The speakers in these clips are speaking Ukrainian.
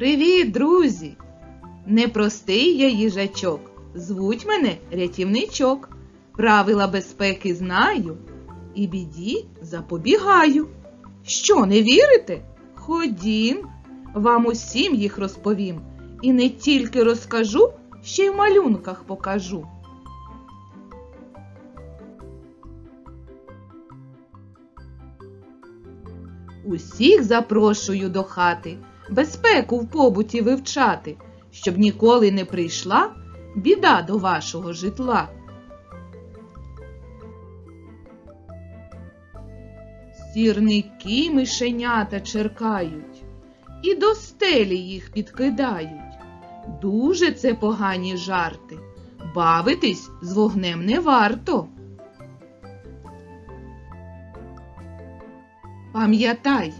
Привіт, друзі! Непростий я їжачок. Звуть мене рятівничок. Правила безпеки знаю і біді запобігаю. Що, не вірите? Ходім, вам усім їх розповім. І не тільки розкажу, ще й в малюнках покажу. Усіх запрошую до хати, безпеку в побуті вивчати, щоб ніколи не прийшла біда до вашого житла. Сірники мишенята черкають і до стелі їх підкидають. Дуже це погані жарти. Бавитись з вогнем не варто. Пам'ятай,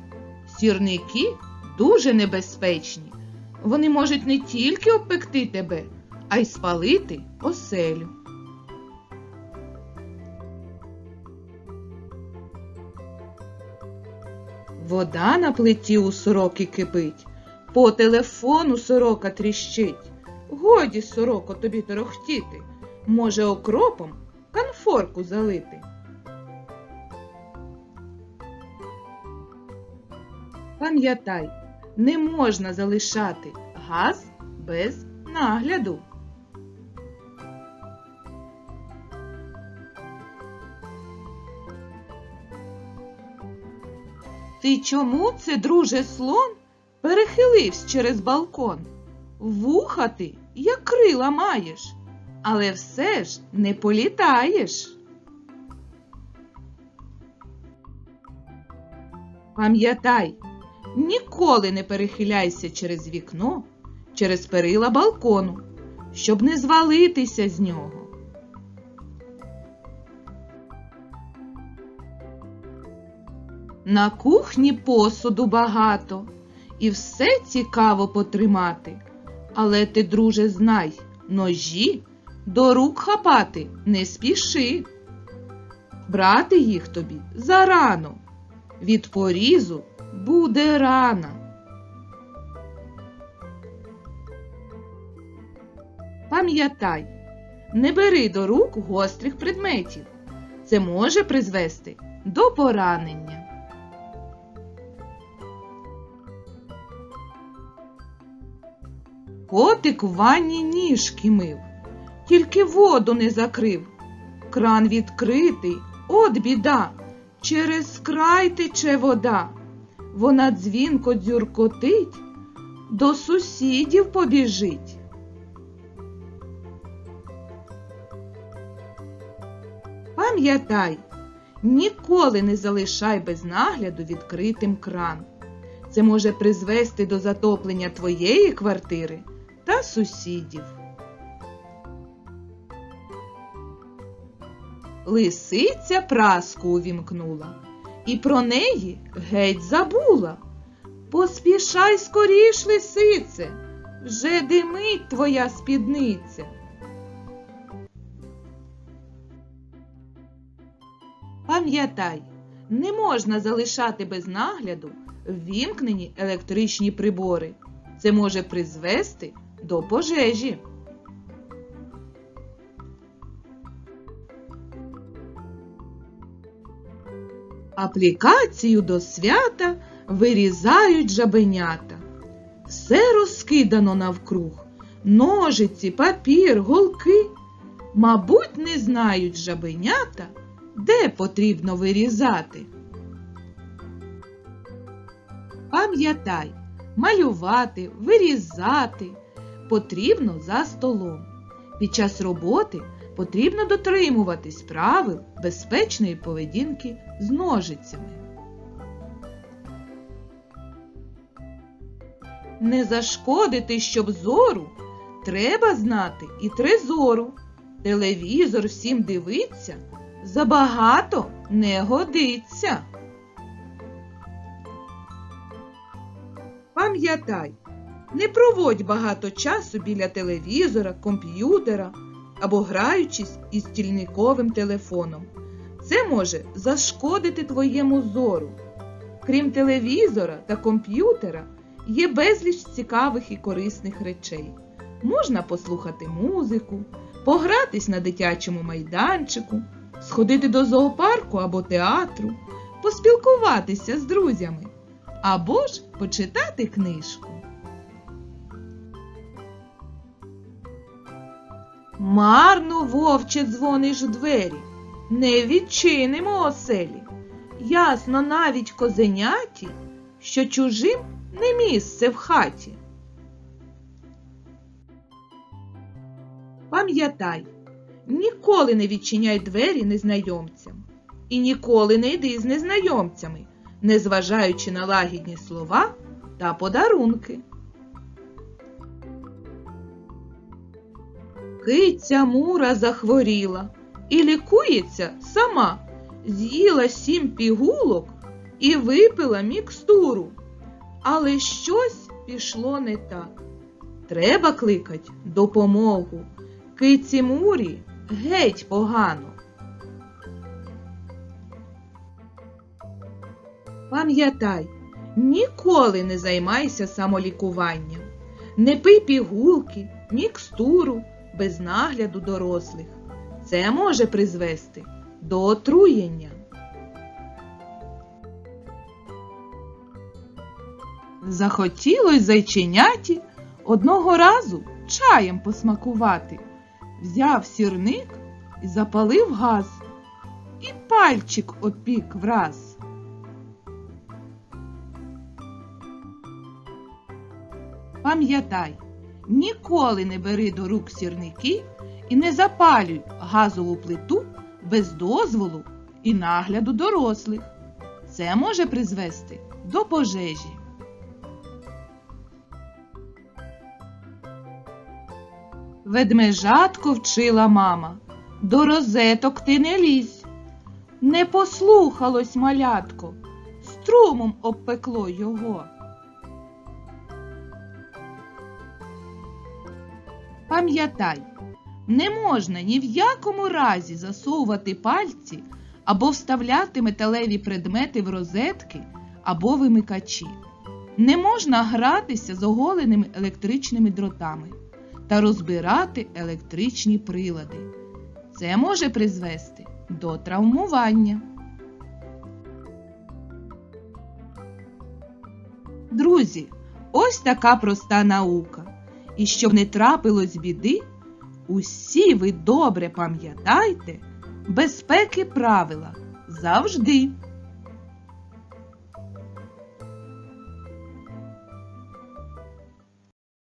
сірники дуже небезпечні. Вони можуть не тільки обпекти тебе, а й спалити оселю. Вода на плиті у сороки кипить, по телефону сорока тріщить. Годі, сороко, тобі торохтіти, може окропом канфорку залити. Пам'ятай, не можна залишати газ без нагляду. Ти чому це, друже слон, перехилився через балкон? Вуха ти, як крила маєш, але все ж не політаєш. Пам'ятай, ніколи не перехиляйся через вікно, через перила балкону, щоб не звалитися з нього. На кухні посуду багато, і все цікаво потримати. Але ти, друже, знай, ножі до рук хапати не спіши. Брати їх тобі зарано, від порізу буде рана. Пам'ятай, не бери до рук гострих предметів. Це може призвести до поранення. Котик в ванні ніжки мив, тільки воду не закрив. Кран відкритий, от біда, через край тече вода. Вона дзвінко дзюркотить, до сусідів побіжить. Пам'ятай, ніколи не залишай без нагляду відкритим кран. Це може призвести до затоплення твоєї квартири та сусідів. Лисиця праску увімкнула і про неї геть забула. Поспішай скоріш, лисице, вже димить твоя спідниця. Пам'ятай, не можна залишати без нагляду ввімкнені електричні прибори. Це може призвести до пожежі. Аплікацію до свята вирізають жабенята. Все розкидано навкруг. Ножиці, папір, голки. Мабуть, не знають жабенята, де потрібно вирізати. Пам'ятай, малювати, вирізати потрібно за столом. Під час роботи потрібно дотримуватись правил безпечної поведінки з ножицями. Не зашкодити, щоб зору, треба знати і трезору. Телевізор всім дивиться, забагато не годиться. Пам'ятай, не проводь багато часу біля телевізора, комп'ютера або граючись із стільниковим телефоном. Це може зашкодити твоєму зору. Крім телевізора та комп'ютера, є безліч цікавих і корисних речей. Можна послухати музику, погратись на дитячому майданчику, сходити до зоопарку або театру, поспілкуватися з друзями або ж почитати книжку. Марно, вовче, дзвониш у двері, не відчинимо оселі. Ясно навіть козеняті, що чужим не місце в хаті. Пам'ятай, ніколи не відчиняй двері незнайомцям і ніколи не йди з незнайомцями, незважаючи на лагідні слова та подарунки. Киця Мура захворіла і лікується сама, з'їла сім пігулок і випила мікстуру. Але щось пішло не так. Треба кликать допомогу. Киці Мурі геть погано. Пам'ятай, ніколи не займайся самолікуванням. Не пий пігулки, мікстуру без нагляду дорослих. Це може призвести до отруєння. Захотілось зайченяті одного разу чаєм посмакувати. Взяв сірник і запалив газ, і пальчик опік враз. Пам'ятай, ніколи не бери до рук сірники і не запалюй газову плиту без дозволу і нагляду дорослих. Це може призвести до пожежі. Ведмежатко вчила мама, до розеток ти не лізь. Не послухалось малятко, струмом обпекло його. Пам'ятай, не можна ні в якому разі засовувати пальці або вставляти металеві предмети в розетки або вимикачі. Не можна гратися з оголеними електричними дротами та розбирати електричні прилади. Це може призвести до травмування. Друзі, ось така проста наука. І щоб не трапилось біди, усі ви добре пам'ятайте безпеки правила завжди.